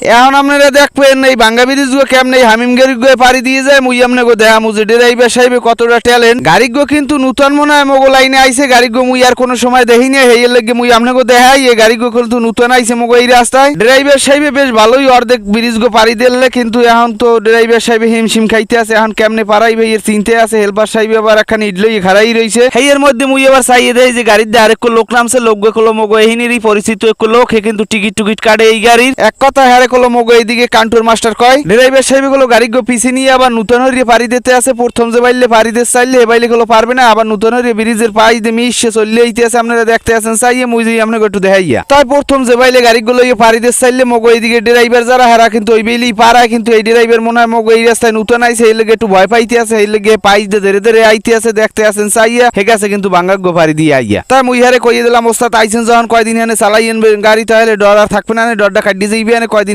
এখন আপনারা দেখবেন, এই বাঙ্গা ব্রিজ গো কেমনে হামিম গাড়ি গো পাড়ি দিয়ে যায়, মুই আমনে গো দেহা মুজে ড্রাইভার সাহেবে কতটা ট্যালেন্ট গাড়ি গো কিন্তু নূতন মনে হয় মোগো লাইনে আইছে গাড়ি গো মুই আর কোনো সময় দেখিনি হেয়ের লেগে মুই আমনে গো দেখাই এই গাড়ি গো কিন্তু নূতন আইছে মগো এই রাস্তায়। ড্রাইভার সাহেবে বেশ ভালোই, অর্ধেক ব্রিজ গো পাড়ি দিলে কিন্তু এখন তো ড্রাইভার সাহেবে হিমশিম খাইতে আছে, এখন কেমনে পারাইবে এর চিনতে আছে, হেল্পার সাহেবে আবার একখানি ইডলই খারাই রইছে। হেয়ের মধ্যে মুই আবার চাইয়ে দেয় যে গাড়ির দিয়ে আরেক লোক নামছে লোক গো কলো মগো এহিনেরই পরিচিত এক লোক, হে কিন্তু টিকিট টুকিট কাটে এই গাড়ির। এক কথা হারে কলো মগো, এইদিকে কান্টুর মাস্টার কয়। ড্রাইভার সাহেবগুলো গাড়ি গো পিছে নিয়ে আবার নূতন হরিয়ে পাড়ি দিতে আছে, প্রথম যে বাইলে পাড়ি দিতে চাইলে এ বাইলে গুলো পারবে না, আবার নূতন হরিয়ে ব্রিজের পাই দিয়ে মিশে চললে আছে, আপনারা দেখতে আছেন চাইয়ে যাই আপনাকে একটু দেখাইয়া। তাই প্রথম যে বাইলে গাড়ি গুলো ইয়ে পাড়ি দিতে চাইলে মগো এইদিকে ড্রাইভার যারা, হারা কিন্তু ওই বেলি পাড়ায়, কিন্তু এই ড্রাইভার মনে হয় মগো এই রাস্তায় নূতন আইছে, এই লেগে একটু ভয় পাইতে আছে, এই লেগে পাই দিয়ে ধরে ধরে আইতে আছে, দেখতে আছেন চাইয়া হে গেছে কিন্তু বাঙ্গা গো পাড়ি দিয়ে আইয়া। তাই মুই হারে কইয়ে দিলাম, ওস্তাদ আইছেন যখন কয়দিন হানে চালাইয়েন গাড়ি, তাহলে ডর আর থাকবে না ডরটা কাটিয়ে যাইবে হানে কয়দিন